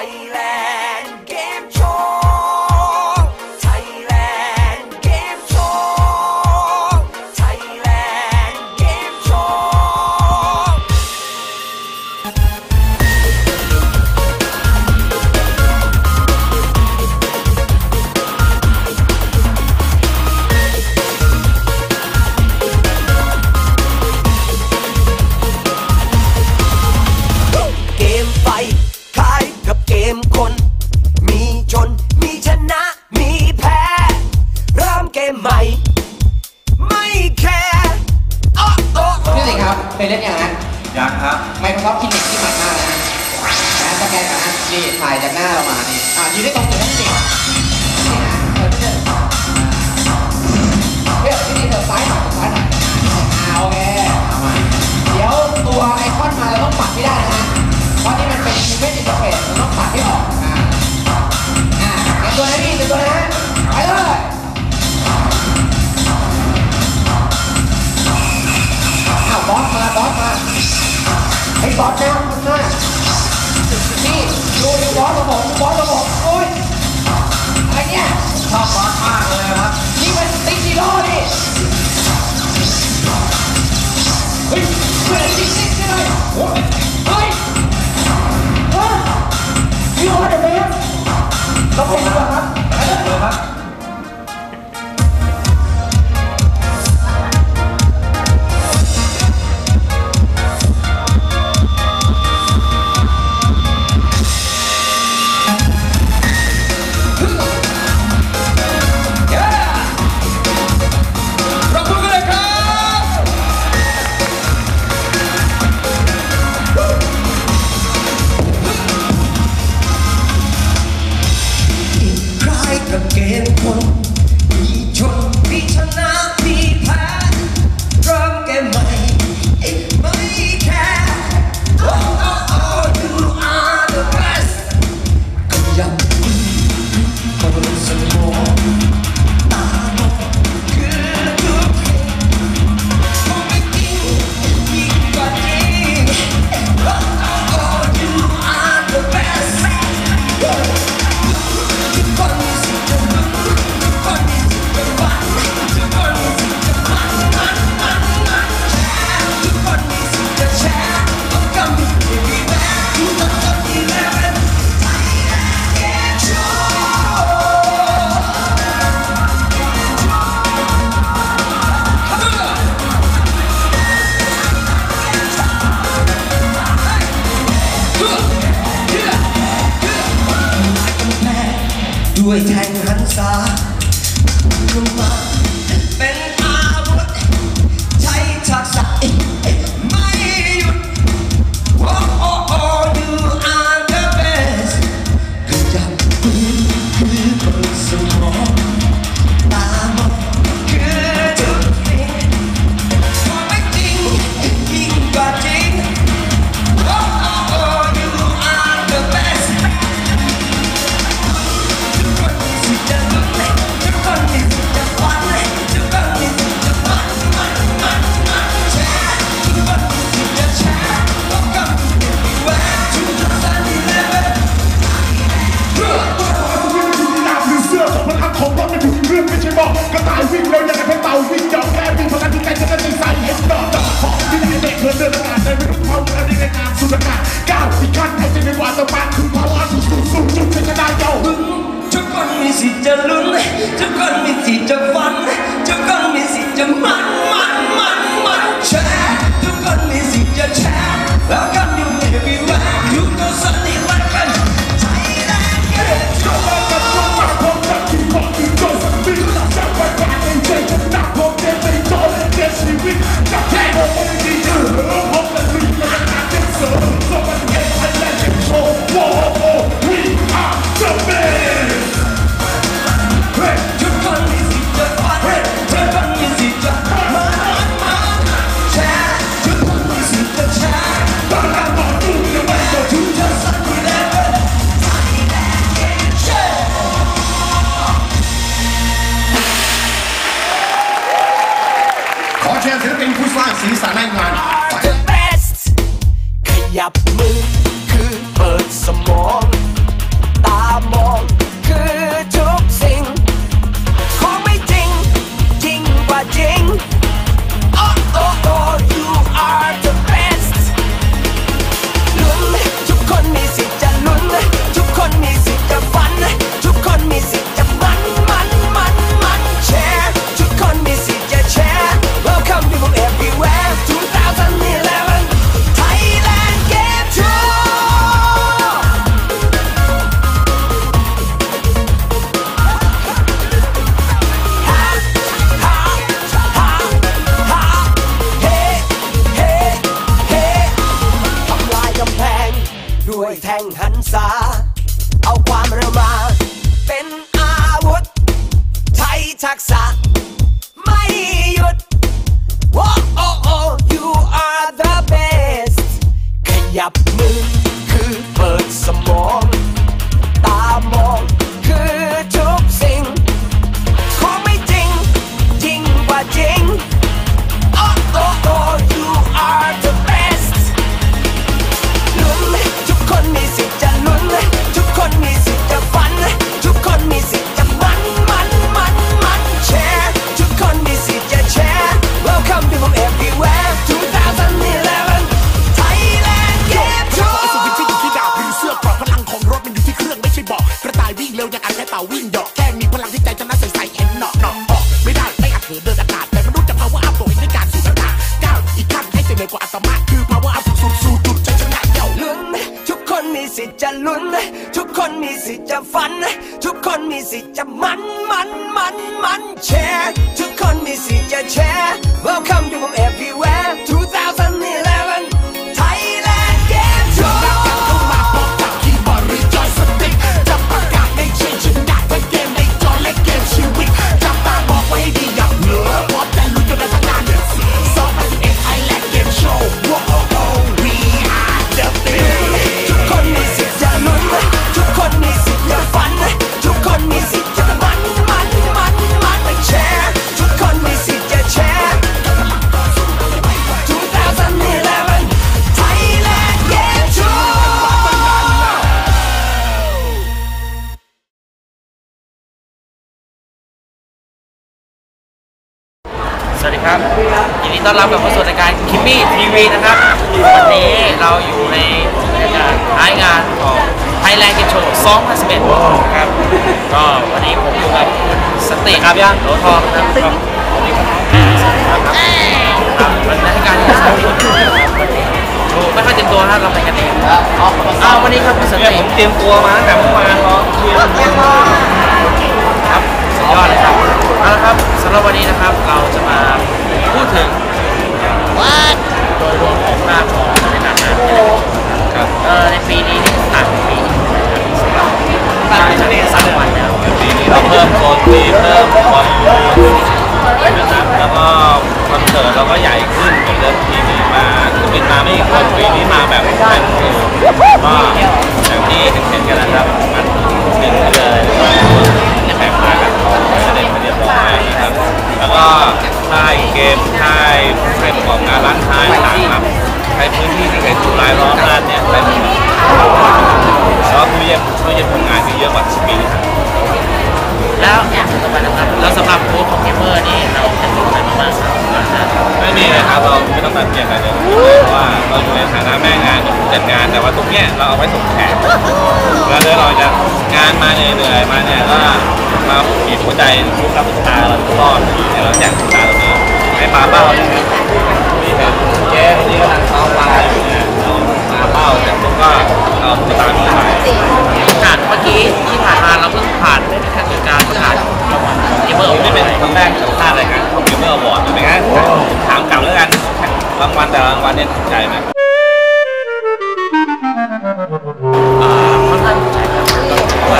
Thailand ไอ้บอสนะมันนะนี่ดูไอ้บอสระบบบอสระบบโอ้ยไอ้เนี่ยชอบบอสมากเลยครับ đuổi thành hắn xa nhưng mà cho lún cho con mình gì cho văn cho con mình gì cho mặn mặn mặn mặn trẻ cho con mình gì cho trẻ I'll come you baby back You know something like a Tight and good Go back and go back Go back and go back Go back and go back Go back and go back Not go there They call it destiny We got that Go on and get you Hope that we whoa, whoa, whoa เชียร์ศิลปินผู้สร้างสีสันในงาน The best ขยับมือ จะมันมันมันมันแชร์ ทุกคนมีสิทธิ์จะแชร์ Welcome to from everywhere สวัสดีครับยินดีต้อนรับกลับเข้าสู่รายการคิมมี่ทีวีนะครับ วันนี้เราอยู่ในบรรยากาศท้ายงานของ Thailand Game Show 2011ครับ ก็วันนี้ผมอยู่กับคุณสติครับย่างโหลทองนะครับสวัสดีครับครับครับบรรยากาศที่สนุกโอ้ไม่ค่อยเต็มตัวนะครับเราไปกันเองอ้าววันนี้ครับคุณสติผมเตรียมตัวมาตั้งแต่เมื่อวานรอเชียร์ครับสุดยอดเลยครับ เอาละครับสำหรับวันนี้นะครับเราจะมาพูดถึงโดยรวมของภาพของบรรยากาศงานครับเอ่อในปีนี้นี่ต่างจากปีที่แล้วนะครับสำหรับภาพจะสามวันแล้วปีนี้เราเพิ่มโซนทีเพิ่มบอลลูนนะครับแล้วก็คอนเสิร์ตเราก็ใหญ่ขึ้นกว่าเดิมปีนี้มาคือเป็นมาไม่กี่คนปีนี้มาแบบเป็นกลุ่มก็อย่างที่เห็นๆกันนะครับมันหนึ่งกันเลย แล้วก็ค่ายเกมค่ายใครประกอบการร้านค้าต่างๆครับใช้พื้นที่ที่เห็นอยู่รายล้อมร้านเนี่ยใช้หมดแล้วก็ผู้เยี่ยมผู้เยี่ยมทำงานที่เยอะกว่าปีนี้ครับแล้วอย่างต่อไปนะครับแล้วสำหรับโค้ชของเกมเมอร์นี่เราจะมีอะไรบ้างครับไม่มีเลยครับเราไม่ต้องตัดเปลี่ยนอะไรเลยเพราะว่าเราอยู่ในฐานะแม่งานกับผู้จัดงานแต่ว่าตรงเนี้ยเราเอาไว้ส่งแขกแล้วเดี๋ยวเราจะงานมาเหนื่อยๆมาเนี่ยก็ มาบีบหัวใจลูกรับลูกตาเราทุกรอดเดี๋ยวเราแจกลูกตาตรงนี้ให้ปลาเป้าเนี่ยนี่เห็นเจ๊คนนี้กำลังเข้าปลาอยู่เนี่ยเอาปลาเป้าเสร็จปุ๊บก็เอาตุ๊กตานี้ไปผ่านเมื่อกี้ที่ผ่านมาเราเพิ่งผ่านในขั้นตอนการประกาศเกมเมอร์นี่เป็นครั้งแรกที่สัมภาษณ์รายการเกมเมอร์อวอร์ดเป็นไงถามกลับแล้วกันรางวัลแต่ละรางวัลเนี่ยถูกใจไหม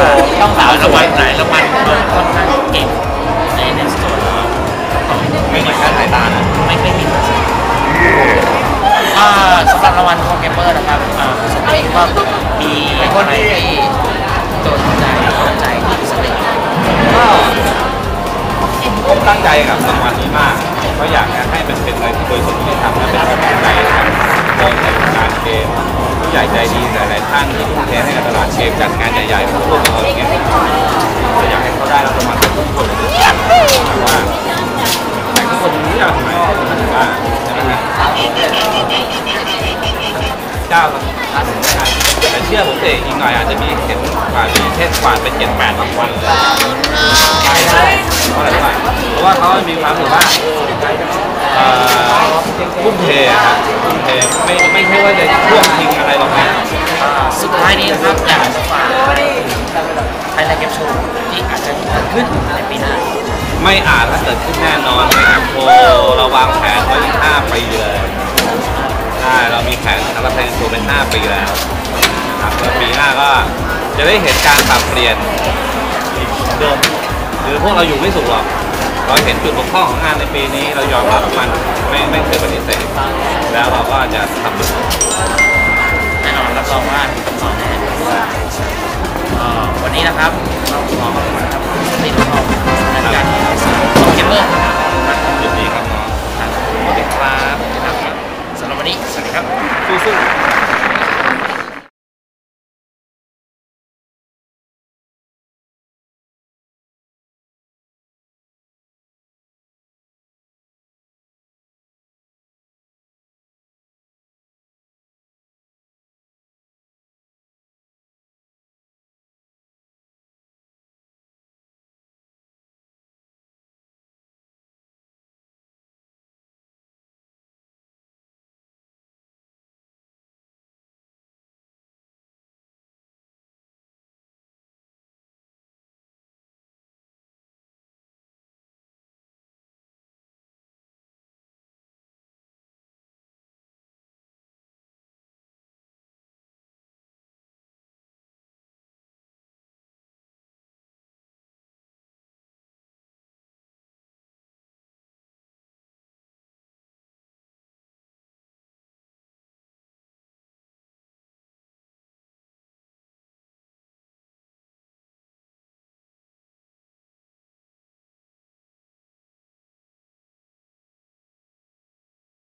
ว่าต้องสาวรางวัลหลายรางวัลก็ค่อนข้างเก่งในในส่วนของไม่เหมือนกันสายตานะไม่ไม่ผิดอ่าสำหรับรางวัลของเกมเมอร์นะครับอ่าสติก็มีคนที่โดนใจโดนใจที่สติก็ผมตั้งใจกับรางวัลนี้มาก เพราะอยากจะให้มันเป็นอะไรที่บริสุทธิ์ที่ทำและเป็นความตั้งใจนะครับโดยจัดการเกมผู้ใหญ่ใจดีหลายๆท่านที่ทุ่มเทให้กับตลาดเกมจัดงานใหญ่ๆร่วมกับเราอย่างเนี่ยก็อยากให้เขาได้รับรางวัลทุกคนแต่ว่าแต่ทุกคนรู้อย่างไรว่าใช่ไหมครับ เจ้าตัดสินแต่เชื่อผมเองอีกหน่อยอาจจะมีเห็นกว่ามีเช่นกว่าเป็นเจ็ดแปดรางวัลเลยไม่ได้เพราะอะไรรู้ป่ะเพราะว่าเขามีความรู้สึกว่าเอ่อทุ่มเทอะครับทุ่มเทไม่ไม่ใช่ว่าจะท่วงทิ้งอะไรหรอกนะสุดท้ายนี้นะครับอยากจะฝากไทยแลนด์เกมโชว์ที่อาจจะเกิดขึ้นในปีหน้าไม่อาจถ้าเกิดขึ้นแน่นอนนงานโชว์เราวางแผนไว้ที่5ปีเลย ใช่เรามีแผนทำมาไทยทูเป็น 5 ปีแล้วครับแล้วปีหน้าก็จะได้เห็นการปรับเปลี่ยนเดิมหรือพวกเราอยู่ไม่สุขหรอกเราเห็นจุดบกพร่องของงานในปีนี้ เรายอมรับมันไม่ไม่เคยปฏิเสธแล้วเราก็จะทำมันแน่นอนรับรองว่ามีำตอบแน่วันนี้นะครับเราขอขอบคุณครับติดต่อในการที่เราสองเกคเมอร์ยินดีครับหมอขอบคุณครับ 你看，就是。